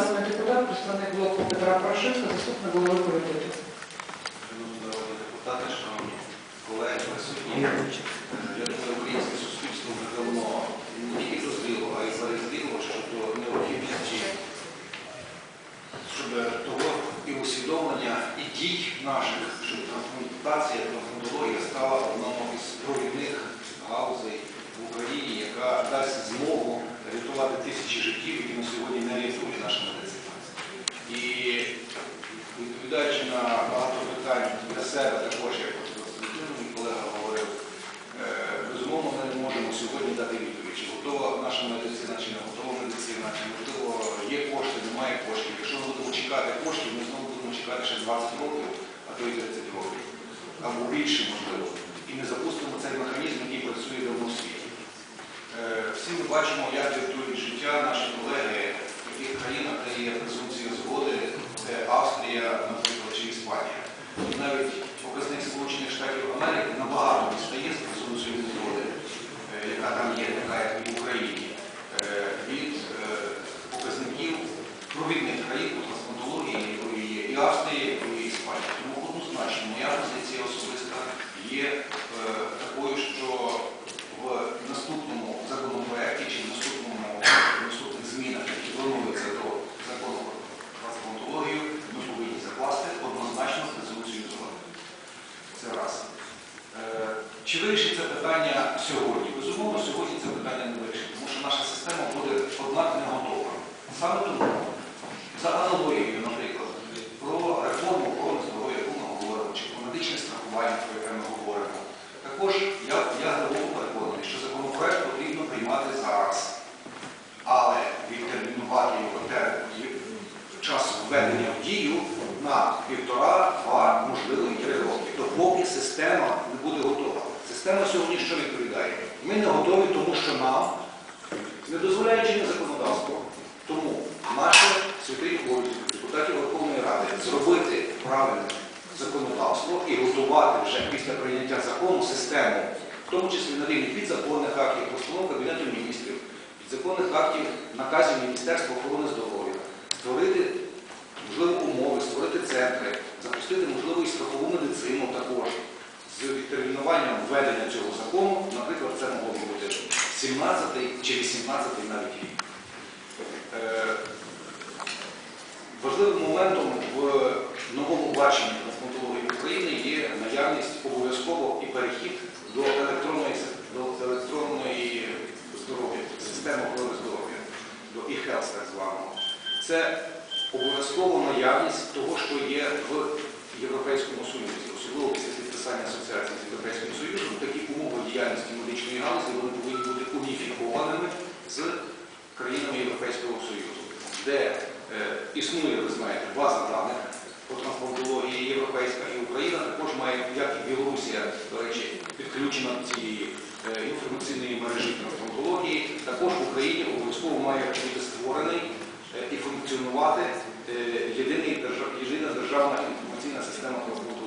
народний депутат, представник блоку Петра Порошенка, заступник голови комітету. Шановні народні депутати, шановні колеги, присутні. Я думаю, українське суспільство вже давно не тільки дозріло, а й зарозріло щодо необхідності щодо того і усвідомлення і дій наших, що трансплантація, трансплантологія стала одному із провідних галузей в Україні, яка дасть змогу рятувати тисячі життів, які на сьогодні не рятує наша медицина. І відповідаючи на багато питань для себе також, як мій колега говорив, е, безумовно, ми не можемо сьогодні дати відповідь, чи готова наша медицина, чи не готова медицина, чи можливо є кошти, немає коштів. Якщо ми будемо чекати коштів, ми знову будемо чекати ще 20 років, а то і 30 років, або більше можливо. І не запустимо цей механізм, який працює давно в світі. Бачимо, як віртують життя наші колеги в таких країнах, де є згоди, це Австрія, наприклад, чи Іспанія. І навіть показник Сполучених Штатів Америки набагато відстає з презумпцією згоди, е, яка там є, така як і в Україні, е, від е, показників провідних країн по трансплантології, якою є і Австрія, і Іспанія. Тому однозначно моя позиція особиста є е, такою, що в наступному законопроекті чи в наступному в наступних змінах, які плануються до закону про трансплантологію, ми повинні закласти однозначно презумпцію згоди. Це раз. Е, Чи вирішить це питання сьогодні? Безумовно, сьогодні це питання не вирішить, тому що наша система буде однак не готова. Саме тому, за аналогією, наприклад, про реформу охорони здоров'я, яку ми говоримо, чи про медичне страхування, про яке ми говоримо, також я, я глибоко переконаний, що законопроект потрібно приймати зараз, але відтермінувати його термін час введення в дію на півтора, два, можливо, і три роки, допоки система не буде готова. Система сьогодні що відповідає? Ми не готові, тому що нам, не дозволяючи не законодавство, тому наше святий обов'язок депутатів Верховної Ради зробити правильне законодавство і готувати вже після прийняття закону систему, в тому числі на рівні підзаконних актів, постанов Кабінету міністрів, підзаконних актів, наказів Міністерства охорони здоров'я, створити можливо умови, створити центри, запустити можливо і страхову медицину також з відтермінуванням введення цього закону, наприклад, це могло бути 17 чи 18 навіть рік. Е, Важливим моментом в новому баченні трансплантології України є наявність обов'язково і перехід до електронної, до електронної здоров'я, системи охорони здоров'я, до e-health так званого. Це обов'язково наявність того, що є в Європейському Союзі, особливо після підписання асоціації з Європейським Союзом, такі умови діяльності медичної галузі вони повинні бути уніфікованими з країнами Європейського Союзу, де е, існує, ви знаєте, база даних по трансплантології європейська і Україна також має, як і Білорусія, до речі, підключена до цієї е, інформаційної мережі трансплантології, також в Україні обов'язково має бути створений е, і функціонувати е, єдина державна інформаційна система трансплантології.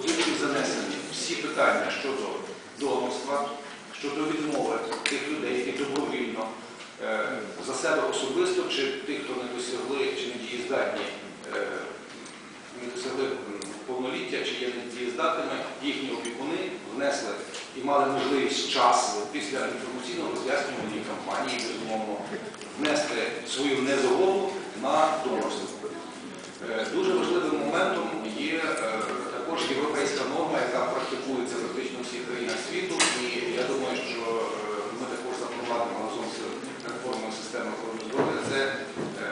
Будуть занесені всі питання щодо донорства, щодо відмови тих людей, які добровільно е, за себе особисто, чи тих, хто не досягли, чи не дієздатні, е, не досягли повноліття, чи є недієздатними, їхні опікуни внесли і мали можливість часу після інформаційного роз'яснювальної кампанії, безумовно, внести свою незгоду на донорство. Е, Дуже важливим моментом є е, також європейська норма, яка практикується практично у всіх країнах світу. І я думаю, що е, ми також запровадимо разом з реформою системи охорони здоров'я. Це е,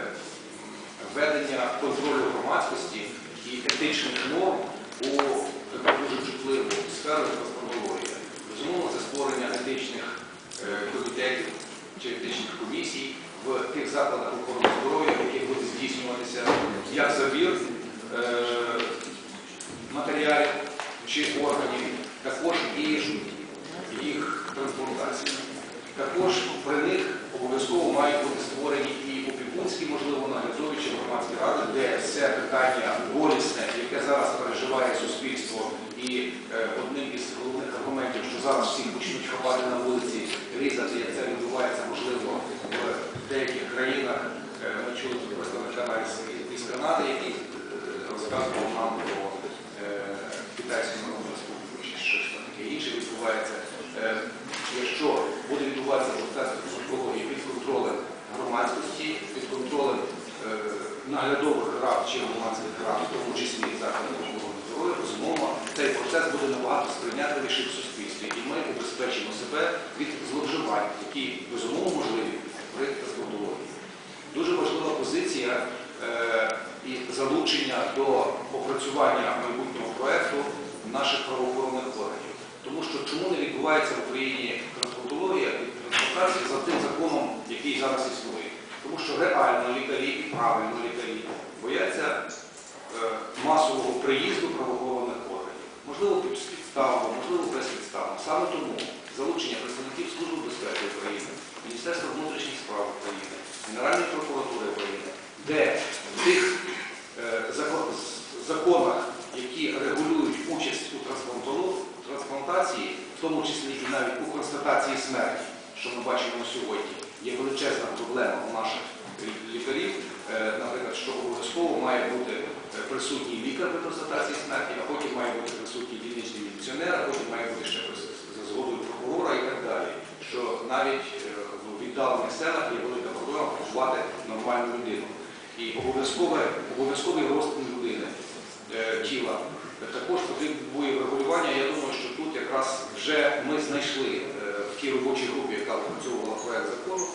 введення контролю громадськості і етичних норм у таку дуже чутливу сферу трансплантології. Безумовно, це створення етичних е, комітетів чи етичних комісій в тих закладах охорони здоров'я, яких буде здійснюватися як забір е, матеріалів чи органів, також і їх трансплантація. Також при них обов'язково мають бути створені і опікунські, можливо, наглядові чи громадські ради, де все питання болісне, яке зараз переживає суспільство, і е, одним із головних аргументів, що зараз всіх почнуть хапати на вулиці, різати, як це відбувається, можливо, в деяких країнах. Е, Ми чули тут представника із Канади, який е, розказував нам про е, китайську народну республіку, чи щось таке інше відбувається. Е, Якщо буде відбуватися процес психології під контролем громадськості, під контролем наглядових рад чи громадських рад, в тому числі закладів охорони здоров'я, безумовно, цей процес буде набагато сприйнятливіший в суспільстві, і ми убезпечимо себе від зловживань, які безумовно можливі при трансплантології. Дуже важлива позиція е, і залучення до опрацювання майбутнього проекту наших правоохоронних органів. Тому що чому не відбувається в Україні трансплантологія і трансплантація за тим законом, який зараз існує? Тому що реально лікарі і правильно лікарі бояться е, масового приїзду правоохоронних. Можливо, підставно, можливо, безпідставно. Саме тому залучення представників Служби безпеки України, Міністерства внутрішніх справ України, Генеральної прокуратури України, де в тих е, законах, які регулюють участь у трансплантації, в тому числі і навіть у констатації смерті, що ми бачимо сьогодні, є величезна проблема у наших лікарів, наприклад, що обов'язково має бути е, присутній лікар при констатації смерті, а потім має бути присутній дільничний міліціонер, а потім має бути ще за згодою прокурора і так далі. Що навіть е, в віддалених селах є велика проблема поховати нормальну людину. І обов'язковий розтин людини е, тіла. Також потребує врегулювання. Я думаю, що тут якраз вже ми знайшли е, в тій робочій групі, яка опрацьовувала проект закону,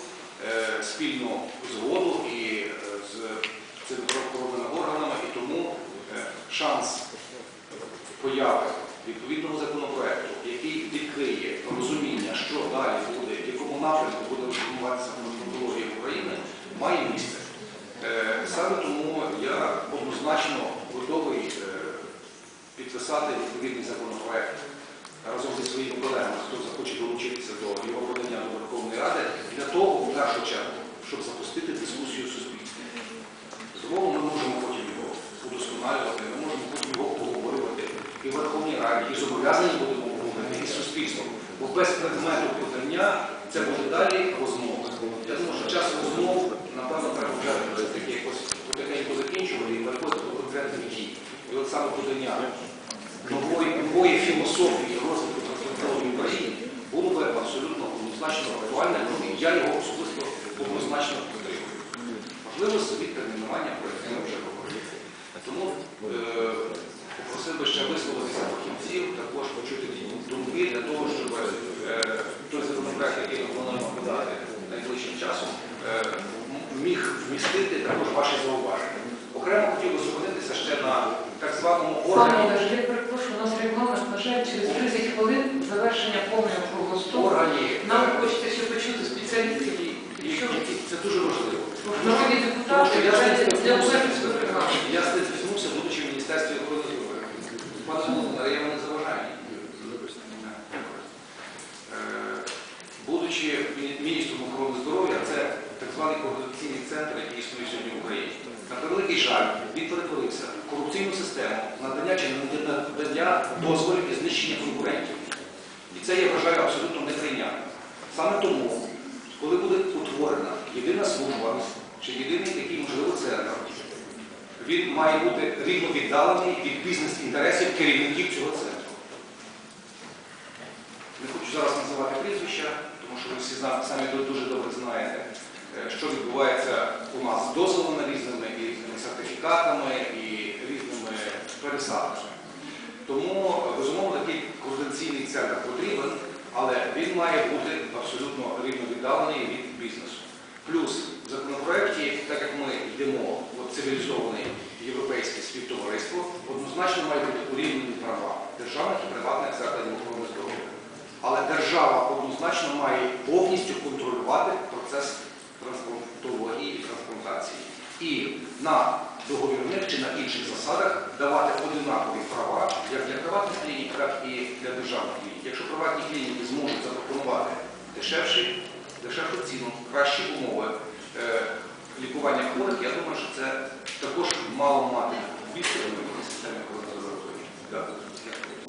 е, спільну згоду і е, цими правоохоронними органами, і тому е, шанс появи відповідного законопроекту, який відкриє розуміння, що далі буде, в якому напрямку буде розвиватися трансплантологія України, має місце. Е, Саме тому я однозначно готовий е, підписати відповідний законопроект разом зі своїми колегами, хто захоче долучитися до його подання до Верховної Ради, для того, в першу чергу, щоб запустити дискусію в Безумовно, ми можемо потім його удосконалювати, ми можемо потім його обговорювати і в Верховній Раді, і зобов'язані будемо обговорювати і з суспільством. Бо без предмету подання це буде далі розмова. Я думаю, що час розмов, напевно, треба вже таки якось потихеньку закінчувати і переходити до конкретних дій. І от саме подання нової, нової філософії розвитку трансплантології в Україні було би абсолютно однозначно актуальне, і я його особисто однозначно відтермінування, про вже говорили. Тому е, попросив би ще висловитися фахівців, також почути думки для того, щоб е, той законопроект, який ми плануємо подати найближчим часом, е, міг вмістити також ваші зауваження. Окремо хотів би зупинитися ще на так званому органі. Олеже, я перепрошую, у нас регламент, на жаль, через 30 хвилин завершення повного круглого столу. органі Нам хочеться ще почути спеціалістів. і- Що і- це дуже важливо. народні Тому депутати що я стикнувся, будучи в Міністерстві охорони здоров'я. Пане я вам не заважаю. Будучи міністром охорони здоров'я, це так званий координаційний центр, який існує сьогодні в Україні. На превеликий жаль, він корупційну систему надання чи надання дозволів знищення конкурентів. І це я вважаю абсолютно неприйнятним. Саме тому, коли буде утворена єдина служба чи єдиний такий, можливо, центр, він має бути рівно віддалений від бізнес-інтересів керівників цього центру. Не хочу зараз називати прізвища, тому що ви всі самі дуже добре знаєте, е, що відбувається у нас з дозволами різними, і різними сертифікатами і різними пересадками. Тому, безумовно, такий координаційний центр потрібен, але він має бути абсолютно рівно віддалений від бізнесу. Плюс в законопроекті, так як ми йдемо в цивілізоване європейське співтовариство, однозначно мають бути урівнені права державних і приватних закладів охорони здоров'я. Але держава однозначно має повністю контролювати процес трансплантології і трансплантації. І на договірних чи на інших засадах давати одинакові права як для приватних клінік, так і для державних клінік. Якщо приватні клініки зможуть запропонувати дешевші, дешевшу ціну, кращі умови е, лікування хворих, я думаю, що це також мало мати системі охорони здоров'я. Дякую.